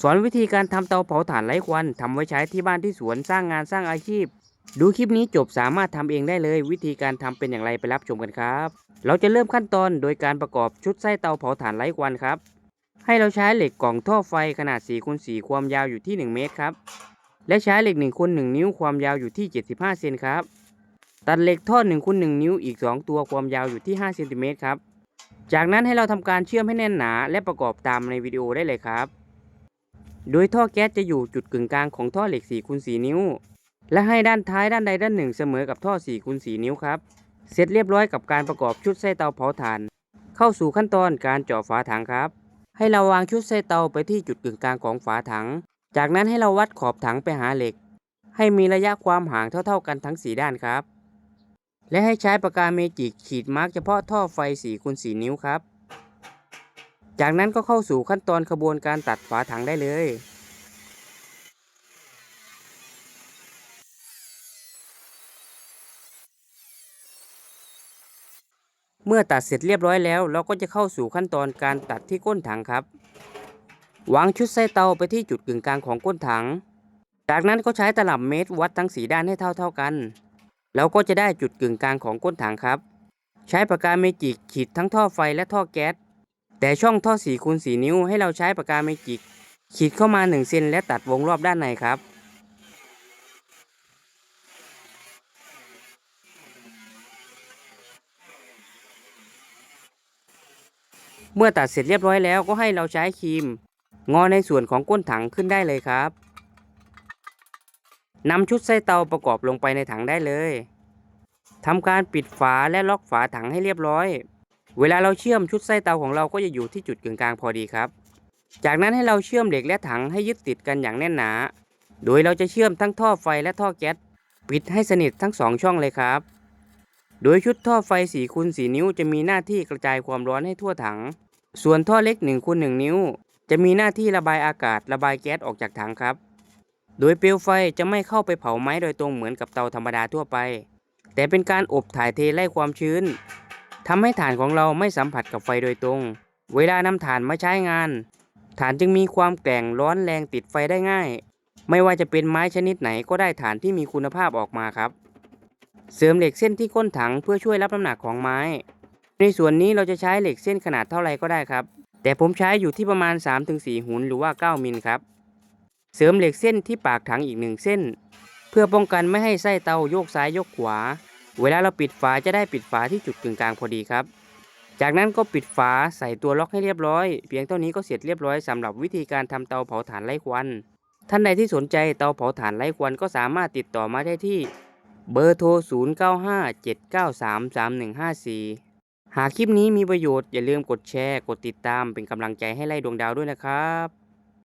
สอนวิธีการทำเตาเผาถ่านไร้ควันทำไว้ใช้ที่บ้านที่สวนสร้างงานสร้างอาชีพ ดูคลิปนี้จบสามารถทำเองได้เลย วิธีการทำเป็นอย่างไรไปรับชมกันครับ เราจะเริ่มขั้นตอนโดยการประกอบชุดไส้เตาเผาถ่านไร้ควันครับ ให้เราใช้เหล็กกล่องท่อไฟขนาด4คูณ4ความยาวอยู่ที่ 1 เมตรครับ และใช้เหล็ก1คูณ1นิ้วความยาวอยู่ที่ 75 เซนครับ ตัดเหล็กท่อ1คูณ1นิ้วอีก 2 ตัวความยาวอยู่ที่5เซนติเมตรครับ จากนั้นให้เราทำการเชื่อมให้แน่นหนา และประกอบตามในวิดีโอได้เลยครับ โดยท่อแก๊สจะอยู่จุดกึ่งกลางของท่อเหล็ก4คูณ4นิ้ว และให้ด้านท้ายด้านใดด้านหนึ่งเสมอกับท่อ4คูณ4นิ้วครับ เสร็จเรียบร้อยกับการประกอบชุดไส้เตาเผาถ่าน เข้าสู่ขั้นตอนการเจาะฝาถังครับ ให้เราวางชุดไส้เตาไปที่จุดกึ่งกลางของฝาถัง จากนั้นให้เราวัดขอบถังไปหาเหล็ก ให้มีระยะความห่างเท่า ๆกันทั้ง 4 ด้านครับ และให้ใช้ปากกาเมจิกขีดมาร์กเฉพาะท่อไฟ4คูณ4นิ้วครับ จากนั้นก็เข้าสู่ขั้นตอนขบวนการตัดฝาถังได้เลย เมื่อตัดเสร็จเรียบร้อยแล้ว เราก็จะเข้าสู่ขั้นตอนการตัดที่ก้นถังครับ วางชุดไส้เตาไปที่จุดกึ่งกลางของก้นถัง จากนั้นก็ใช้ตลับเมตรวัดทั้งสีด้านให้เท่าๆกัน เราก็จะได้จุดกึ่งกลางของก้นถังครับ ใช้ปากกาเมจิกขีดทั้งท่อไฟและท่อแก๊ส แต่ช่องท่อ4คูณ4นิ้วให้เราใช้ปากกาเมจิก ขีดเข้ามา1เซนและตัดวงรอบด้านในครับ เมื่อตัดเสร็จเรียบร้อยแล้วก็ให้เราใช้ครีม งอในส่วนของก้นถังขึ้นได้เลยครับนำชุดไส้เตาประกอบลงไปในถังได้เลยทำการปิดฝาและล็อกฝาถังให้เรียบร้อย เวลาเราเชื่อมชุดไส้เตาของเราก็จะอยู่ที่จุดกึ่งกลางพอดีครับ จากนั้นให้เราเชื่อมเหล็กและถังให้ยึดติดกันอย่างแน่นหนา โดยเราจะเชื่อมทั้งท่อไฟและท่อแก๊สปิดให้สนิททั้งสองช่องเลยครับ โดยชุดท่อไฟ4คูณ4นิ้วจะมีหน้าที่กระจายความร้อนให้ทั่วถัง ส่วนท่อเล็ก1คูณ1นิ้ว จะมีหน้าที่ระบายอากาศระบายแก๊สออกจากถังครับ โดยเปลวไฟจะไม่เข้าไปเผาไม้โดยตรงเหมือนกับเตาธรรมดาทั่วไป แต่เป็นการอบถ่ายเทไล่ความชื้น ทำให้ถ่านของเราไม่สัมผัสกับไฟโดยตรง เวลานำถ่านมาใช้งานถ่านจึงมีความแกร่งร้อนแรงติดไฟได้ง่าย ไม่ว่าจะเป็นไม้ชนิดไหนก็ได้ถ่านที่มีคุณภาพออกมาครับ เสริมเหล็กเส้นที่ก้นถังเพื่อช่วยรับน้ำหนักของไม้ ในส่วนนี้เราจะใช้เหล็กเส้นขนาดเท่าไรก็ได้ครับ แต่ผมใช้อยู่ที่ประมาณ 3-4 หุนหรือว่า 9 มิลครับ เสริมเหล็กเส้นที่ปากถังอีกหนึ่งเส้น เพื่อป้องกันไม่ให้ไส้เตาโยกซ้ายโยกขวา เวลาเราปิดฝาจะได้ปิดฝาที่จุดกึ่งกลางพอดีครับ จากนั้นก็ปิดฝาใส่ตัวล็อกให้เรียบร้อย เพียงเท่านี้ก็เสร็จเรียบร้อยสำหรับวิธีการทำเตาเผาถ่านไร้ควัน ท่านใดที่สนใจเตาเผาถ่านไร้ควันก็สามารถติดต่อมาได้ที่ เบอร์โทร 0957933154 หากคลิปนี้มีประโยชน์อย่าลืมกดแชร์ กดติดตามเป็นกำลังใจให้ไล่ดวงดาวด้วยนะครับ